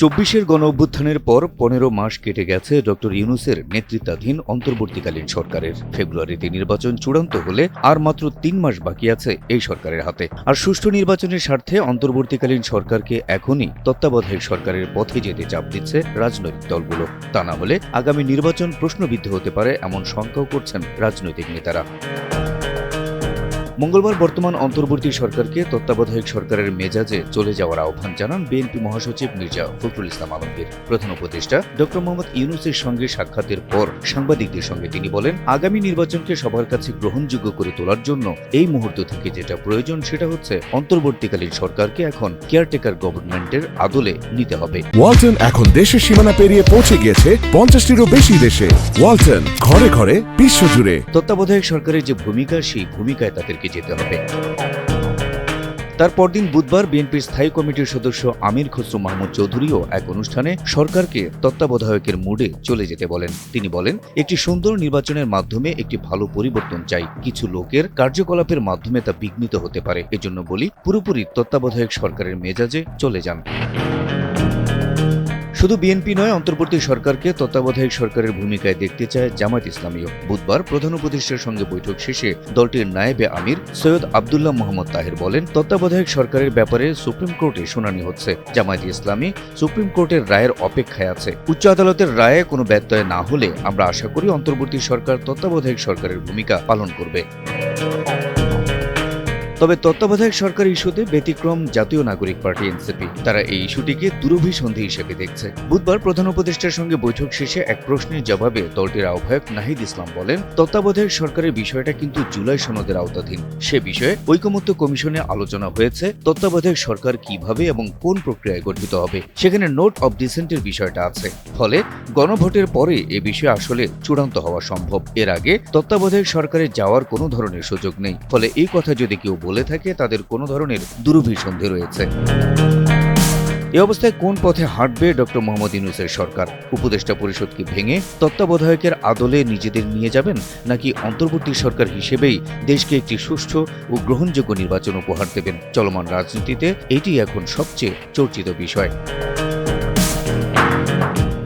চব্বিশের গণ অভ্যুত্থানের পর পনেরো মাস কেটে গেছে ডক্টর ইউনুসের নেতৃত্বাধীন অন্তর্বর্তীকালীন সরকারের। ফেব্রুয়ারিতে নির্বাচন চূড়ান্ত হলে আর মাত্র তিন মাস বাকি আছে এই সরকারের হাতে। আর সুষ্ঠু নির্বাচনের স্বার্থে অন্তর্বর্তীকালীন সরকারকে এখনই তত্ত্বাবধায়ক সরকারের পথে যেতে চাপ দিচ্ছে রাজনৈতিক দলগুলো। তা না হলে আগামী নির্বাচন প্রশ্নবিদ্ধ হতে পারে এমন শঙ্কাও করছেন রাজনৈতিক নেতারা। মঙ্গলবার বর্তমান অন্তর্বর্তী সরকারকে তত্ত্বাবধায়ক সরকারের মেজাজে চলে যাওয়ার আহ্বান জানান বিএনপি মহাসচিব মির্জা ফখরুল ইসলাম আলমগীর। প্রধান উপদেষ্টা ডক্টর মোহাম্মদ ইউনুসের সঙ্গে সাক্ষাতের পর সাংবাদিকদের সঙ্গে তিনি বলেন আগামী নির্বাচনকে সবার কাছে গ্রহণযোগ্য করে তোলার জন্য এই মুহূর্ত থেকে যেটা প্রয়োজন সেটা হচ্ছে অন্তর্বর্তীকালীন সরকারকে এখন কেয়ারটেকার গভর্নমেন্টের আদলে নিতে হবে। ওয়ালটন এখন দেশের সীমানা পেরিয়ে পৌঁছে গিয়েছে পঞ্চাশটিরও বেশি দেশে। ওয়ালটন ঘরে ঘরে বিশ্বজুড়ে তত্ত্বাবধায়ক সরকারের যে ভূমিকা সেই ভূমিকায় তাদেরকে যেতে হবে। তার পরদিন বুধবার বিএনপির স্থায়ী কমিটির সদস্য আমির খসরু মাহমুদ চৌধুরীও এক অনুষ্ঠানে সরকারকে তত্ত্বাবধায়কের মুডে চলে যেতে বলেন। তিনি বলেন, একটি সুন্দর নির্বাচনের মাধ্যমে একটি ভালো পরিবর্তন চাই। কিছু লোকের কার্যকলাপের মাধ্যমে তা বিঘ্নিত হতে পারে। এজন্য বলি, পুরোপুরি তত্ত্বাবধায়ক সরকারের মেজাজে চলে যান। শুধু বিএনপি নয়, অন্তর্বর্তী সরকারকে তত্ত্বাবধায়ক সরকারের ভূমিকায় দেখতে চায় জামাত ইসলামীও। বুধবার প্রধান উপদেষ্টার সঙ্গে বৈঠক শেষে দলটির নায়েবে আমির সৈয়দ আবদুল্লাহ মোহাম্মদ তাহের বলেন, তত্ত্বাবধায়ক সরকারের ব্যাপারে সুপ্রিম কোর্টে শুনানি হচ্ছে। জামায়াত ইসলামী সুপ্রিম কোর্টের রায়ের অপেক্ষায় আছে। উচ্চ আদালতের রায়ে কোনো ব্যত্যয় না হলে আমরা আশা করি অন্তর্বর্তী সরকার তত্ত্বাবধায়ক সরকারের ভূমিকা পালন করবে। তবে তত্ত্বাবধায়ক সরকার ইস্যুতে ব্যতিক্রম জাতীয় নাগরিক পার্টি এনসিপি। তারা এই ইস্যুটিকে দুরভিসন্ধি হিসেবে দেখছে। বুধবার প্রধান উপদেষ্টার সঙ্গে বৈঠক শেষে এক প্রশ্নের জবাবে দলটির আহ্বায়ক নাহিদ ইসলাম বলেন, তত্ত্বাবধায়ক সরকারের বিষয়টা কিন্তু জুলাই সনদের আওতাধীন। সে বিষয়ে ঐকমত্য কমিশনে আলোচনা হয়েছে, তত্ত্বাবধায়ক সরকার কীভাবে এবং কোন প্রক্রিয়ায় গঠিত হবে, সেখানে নোট অব ডিসেন্টের বিষয়টা আছে। ফলে গণভোটের পরে এ বিষয়ে আসলে চূড়ান্ত হওয়া সম্ভব। এর আগে তত্ত্বাবধায়ক সরকারে যাওয়ার কোনো ধরনের সুযোগ নেই। ফলে এই কথা যদি কেউ বলে থাকে, তাদের কোনো ধরনের দুরভিসন্ধি রয়েছে। এ অবস্থায় কোন পথে হাঁটবে ডক্টর মোহাম্মদ ইউনুসের সরকার? উপদেষ্টা পরিষদকে ভেঙে তত্ত্বাবধায়কের আদলে নিজেদের নিয়ে যাবেন, নাকি অন্তর্বর্তী সরকার হিসেবেই দেশকে একটি সুষ্ঠু ও গ্রহণযোগ্য নির্বাচন উপহার দেবেন? চলমান রাজনীতিতে এটি এখন সবচেয়ে চর্চিত বিষয়।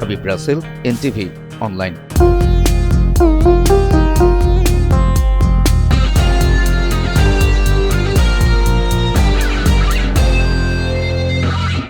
Habib Rasel, NTV, online.